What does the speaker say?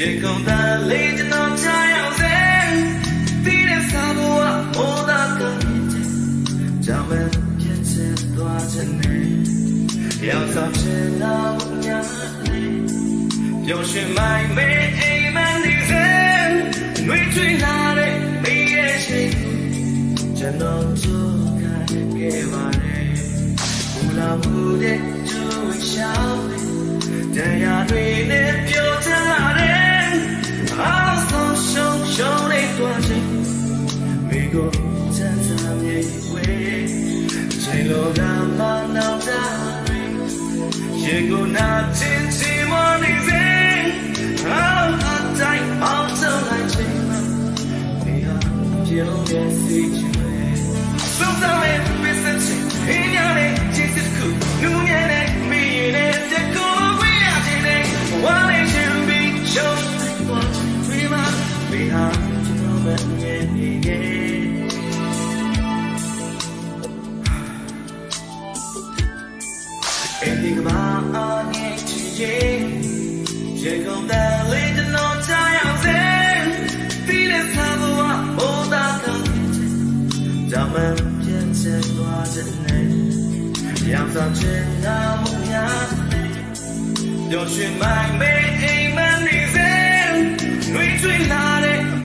ရေကုန်တာလေးကျွန်တော်ချရောက်စေပြီးတဲ့စာဘဝဟောတာကနေချက်ကြောင်မဲ့ပြည့်ချက်သွားခြင်းနဲ့ရောက်စားခြင်းတော့ညာနဲ့ပြောင်းရှင်မိုင်းမေးအိမ်မန်ဒီစဲနှွေးချွေလာတဲ့မိရဲ့ရှိကျွန်တော် ချိန်လိုကမှနောက်တာရေကိုနာတင် 阳光正那么亮，有血脉没隐瞒你，泪追来。